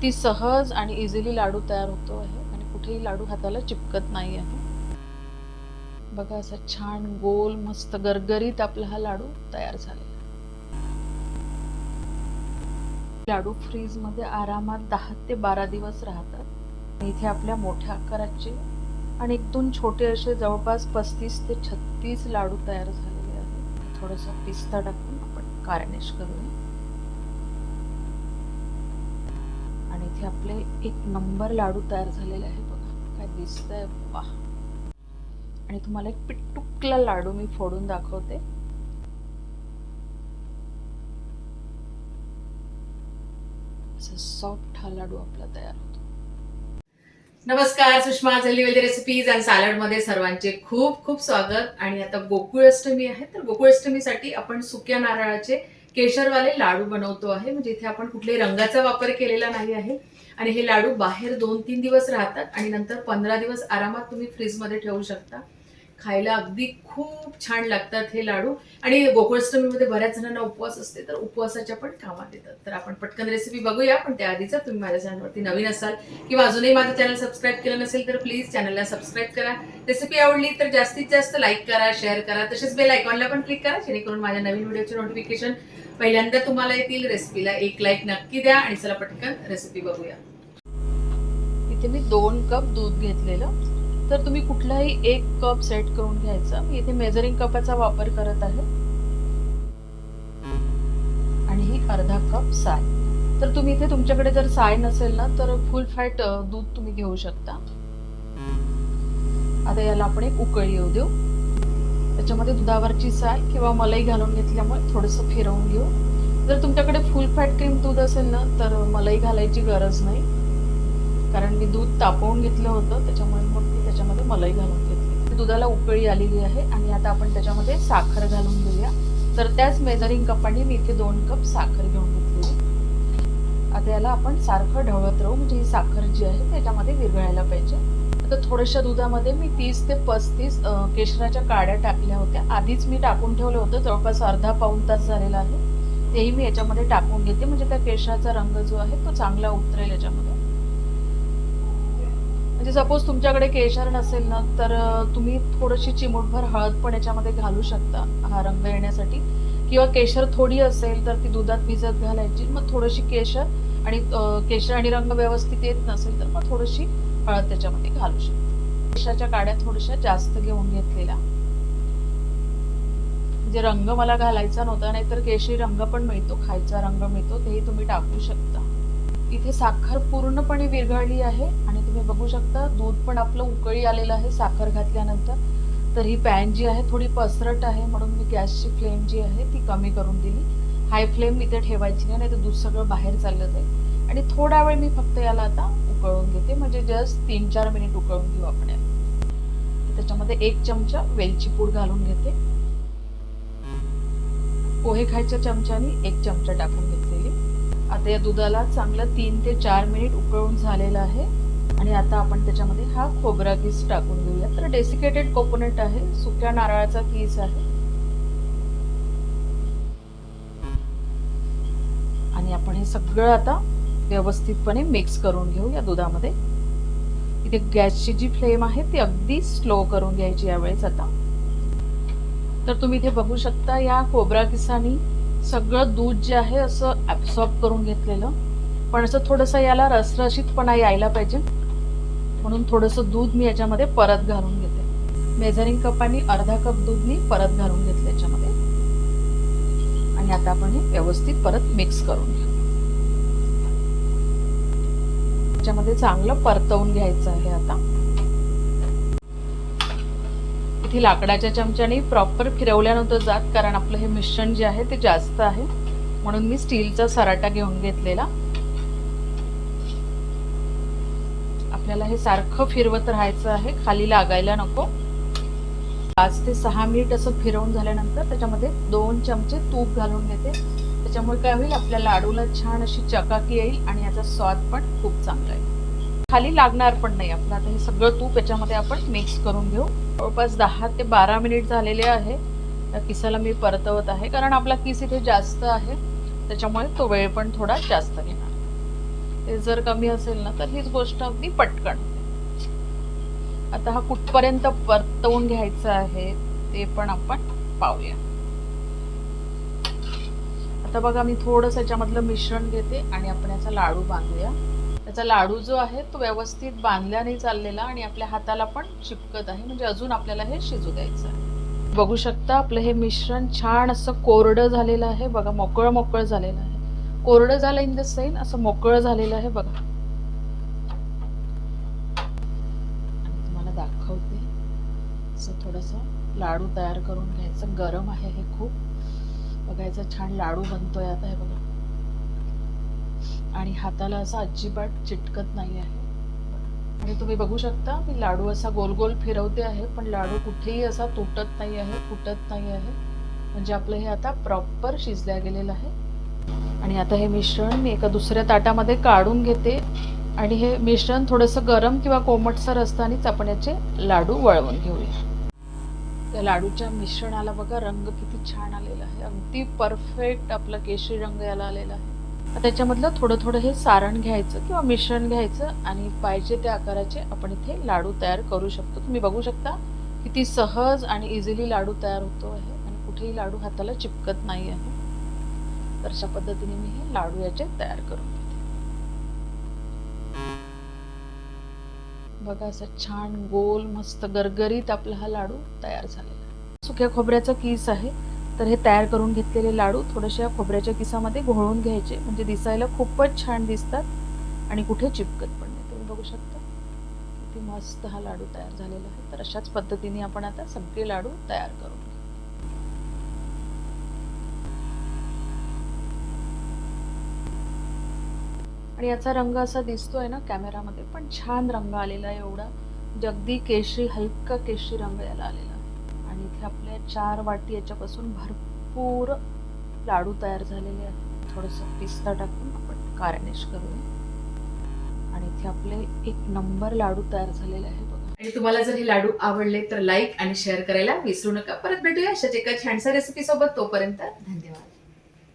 किती सहज आणि इझिली लाडू तयार होतो आहे आणि कुठेही लाडू हाताला चिपकत नाही आहे. बघा असा छान गोल मस्त गरगरीत आपला हा लाडू तयार झालेला लाडू फ्रीजमध्ये आरामात दहा ते बारा दिवस राहतात. इथे आपल्या मोठ्या आकाराचे आणि एक दोन छोटे असे जवळपास पस्तीस ते छत्तीस लाडू तयार झालेले आहेत. थोडासा पिस्ता टाकून आपण गार्निश करूया आणि इथे आपले एक नंबर लाडू तयार झालेले आहे बघा. काय दिसतंय? वा आणि तुम्हाला एक पिट्टुकला लाडू मी फोडून दाखवते. सॉफ्ट हा लाडू आपला तयार होतो. नमस्कार सुषमा जल्लीवेल्दी रेसिपीज अँड सॅलडमध्ये सर्वांचे खूप खूप स्वागत. आणि आता गोकुळाष्टमी आहे तर गोकुळाष्टमीसाठी आपण सुक्या नारळाचे केशरवाले लाडू बनवतो आहे. म्हणजे इथे आपण कुठल्याही रंगाचा वापर केलेला नाही आहे. आणि हे लाडू बाहेर दोन तीन दिवस राहतात आणि नंतर पंधरा दिवस आरामात तुम्ही फ्रीजमध्ये ठेवू शकता. खायला अगदी खूप छान लागतात हे लाडू. आणि गोकुळाष्टमीमध्ये बऱ्याच जणांना उपवास असते तर उपवासाच्या पण कामात येतात. तर आपण पटकन रेसिपी बघूया पण त्याआधीच तुम्ही माझ्या चॅनलवरती नवीन असाल किंवा अजूनही माझं चॅनल सबस्क्राईब केलं नसेल तर प्लीज चॅनलला सबस्क्राईब करा. रेसिपी आवडली तर जास्तीत जास्त लाईक करा शेअर करा. तसेच बेल आयकॉनला पण क्लिक करा जेणेकरून माझ्या नवीन व्हिडिओचे नोटिफिकेशन पहिल्यांदा तुम्हाला येतील. रेसिपीला एक लाईक नक्की द्या आणि चला पटकन रेसिपी बघूया. इथे मी दोन कप दूध घेतलेलं. तर तुम्ही कुठलाही एक कप सेट करून घ्यायचा. मी इथे मेजरिंग कपाचा वापर करत आहे. आणि ही अर्धा कप साय. तर तुम्ही इथे तुमच्याकडे जर साय नसेल ना तर फुल फॅट दूध तुम्ही घेऊ शकता. आता याला आपण एक उकळी येऊ देऊ. त्याच्यामध्ये दुधावरची साय किंवा मलाई घालून घेतल्यामुळे थोडंसं फिरवून घेऊ. जर तुमच्याकडे फुल फॅट क्रीम दूध असेल ना तर मलाई घालायची गरज नाही. कारण मी दूध तापवून घेतलं होतं त्याच्यामुळे मग मलाई घालून घेतली. दुधाला उकळी आलेली आहे आणि आता आपण त्याच्यामध्ये साखर घालून घेऊया. तर त्याच मेजरिंग कपाने मी इथे दोन कप साखर घेऊन घेतली आता याला आपण सारखं ढवळत राहू म्हणजे ही साखर जी आहे त्याच्यामध्ये विरघळायला पाहिजे. आता थोड्याशा दुधामध्ये मी तीस ते पस्तीस केशराच्या काड्या टाकल्या होत्या. आधीच मी टाकून ठेवलं होतं जवळपास अर्धा पाऊण तास झालेला आहे. तेही मी याच्यामध्ये टाकून घेते. म्हणजे त्या केशराचा रंग जो आहे तो चांगला उतरेल याच्यामध्ये. म्हणजे सपोज तुमच्याकडे केशर नसेल ना तर तुम्ही थोडीशी चिमूटभर हळद पण याच्यामध्ये घालू शकता हा रंग येण्यासाठी. किंवा केशर थोडी असेल तर ती दुधात भिजत घालायची. मग थोडीशी केशर आणि केशर आणि रंग व्यवस्थित येत नसेल तर मग थोडीशी हळद त्याच्यामध्ये घालू शकता. केशराच्या काड्या थोड्याशा जास्त घेऊन घेतलेल्या. म्हणजे रंग मला घालायचा नव्हता नाहीतर केशरी रंग पण मिळतो खायचा रंग मिळतो तेही तुम्ही टाकू शकता. इथे साखर पूर्णपणे विरघळली आहे. तुम्ही बघू शकता. दूध पण आपलं उकळी आलेलं आहे साखर घातल्यानंतर. तर ही पॅन जी आहे थोडी पसरट आहे म्हणून मी गॅसची फ्लेम जी आहे ती कमी करून दिली. हाय फ्लेम इथे ठेवायची नाही नाही तर दूध सगळं बाहेर चाललं जाईल. आणि थोडा वेळ मी फक्त याला आता उकळून घेते म्हणजे जस्ट तीन चार मिनिट उकळून घेऊ आपण याला. त्याच्यामध्ये एक चमचा वेलची पूड घालून घेते. पोहे खायच्या चमच्याने एक चमचा टाकून घेतलेली. आता या दुधाला चांगलं तीन ते चार मिनिट उकळून झालेलं आहे. आणि आता आपण त्याच्यामध्ये हा खोबरा किस टाकून घेऊया. तर डेसिकेटेड कोकोनट आहे. सुक्या नारळाचा किस आहे. आणि आपण हे सगळं आता व्यवस्थितपणे मिक्स करून घेऊ या दुधामध्ये. इथे गॅसची जी फ्लेम आहे ती अगदी स्लो करून घ्यायची यावेळेस आता. तर तुम्ही इथे बघू शकता या खोबरा किसानी सगळं दूध जे आहे असं ॲब्सॉर्ब करून घेतलेलं. पण असं थोडंसं याला रसरशीतपणा यायला पाहिजे. म्हणून थोडंसं दूध मी याच्यामध्ये परत घालून घेते. मेझरिंग कप आणि अर्धा कप दूध मी परत घालून घेतलं याच्यामध्ये. आणि आता आपण हे व्यवस्थित परत मिक्स करून घेऊ. त्याच्यामध्ये चांगलं परतवून घ्यायचं आहे आता. इथे लाकडाच्या चमच्याने प्रॉपर फिरवल्यानंतर जात कारण आपलं हे मिश्रण जे आहे ते जास्त आहे. म्हणून मी स्टीलचा सराटा घेऊन घेतलेला. आपल्याला हे सारखं फिरवत राहायचं आहे. खाली लागायला नको. पाच ते सहा मिनिट असं फिरवून झाल्यानंतर त्याच्यामध्ये दोन चमचे तूप घालून घेते. त्याच्यामुळे काय होईल? आपल्या लाडूला छान अशी चकाकी येईल आणि याचा स्वाद पण खूप चांगला येईल. खाली लागणार पण नाही. आपलं आता हे सगळं तूप याच्यामध्ये आपण मिक्स करून घेऊ. जवळपास दहा ते बारा मिनिट झालेले आहे. त्या किसाला मी परतवत आहे. कारण आपला किस इथे जास्त आहे. त्याच्यामुळे तो वेळ पण थोडा जास्त घेणार. ते जर कमी असेल ना तर हीच गोष्ट अगदी पटकन. आता हा कुठपर्यंत परतवून घ्यायचा आहे ते पण आपण पाहूया. आता बघा मी थोडस याच्यामधलं मिश्रण घेते आणि आपण याचा लाडू बांधूया. त्याचा लाडू जो आहे तो व्यवस्थित बांधल्याने चाललेला आणि आपल्या हाताला पण चिपकत आहे. म्हणजे अजून आपल्याला हे शिजू द्यायचं आहे. बघू शकता आपलं हे मिश्रण छान असं कोरडं झालेलं आहे. बघा मोकळं मोकळं झालेलं आहे. कोरडं झालं इन द सेन असं मोकळं झालेलं आहे बघा. तुम्हाला दाखवते. असं थोडस लाडू तयार करून घ्यायचं. गरम आहे हे खूप. बघायचं छान लाडू बनतोय आता हे बघा. आणि हाताला असं अजिबात चिटकत नाही आहे. आणि तुम्ही बघू शकता मी लाडू असा गोल गोल फिरवते आहे पण लाडू कुठेही असा तुटत नाही आहे फुटत नाही आहे. म्हणजे आपलं हे आता प्रॉपर शिजल्या गेलेलं आहे. आणि आता हे मिश्रण मी एका दुसऱ्या ताटामध्ये काढून घेते. आणि हे मिश्रण थोडंसं गरम किंवा कोमटसर असतानाच आपण याचे लाडू वळवून घेऊया. त्या लाडूच्या मिश्रणाला बघा रंग किती छान आलेला आहे. अगदी परफेक्ट आपला केशरी रंग याला आलेला आहे. त्याच्यामधलं थोडं थोडं हे सारण घ्यायचं किंवा मिश्रण घ्यायचं आणि पाहिजे त्या आकाराचे आपण इथे लाडू तयार करू शकतो. तुम्ही बघू शकता किती सहज आणि इझिली लाडू तयार होतो आहे आणि कुठेही लाडू हाताला चिपकत नाही आहे तर अशा पद्धतीने मी हे लाडू याचे तयार करून घेते. बघा असं छान गोल मस्त गरगरीत आपला हा लाडू तयार झालेला सुक्या खोबऱ्याचा किस आहे तर हे तयार करून घेतलेले लाडू थोडेसे या खोबऱ्याच्या किसामध्ये घोळून घ्यायचे. म्हणजे दिसायला खूपच छान दिसतात आणि कुठे चिपकत पण नाही. तुम्ही बघू शकता. किती मस्त हा लाडू तयार झालेला आहे. तर अशाच पद्धतीने आपण आता सगळे लाडू तयार करून घेऊ. आणि याचा रंग असा दिसतोय ना कॅमेरामध्ये पण छान रंग आलेला आहे एवढा. जगदी केशरी हलका केशरी रंग याला आलेला आहे. आणि इथे आपल्या चार वाटी याच्यापासून भरपूर लाडू तयार झालेले आहेत. थोडंसं पिस्ता टाकून आपण गार्निश करूया. आणि इथे आपले एक नंबर लाडू तयार झालेले आहे आणि तुम्हाला जर हे लाडू आवडले तर लाईक आणि शेअर करायला विसरू नका. परत भेटूया अशाच एका छानशा रेसिपी सोबत. तोपर्यंत धन्यवाद.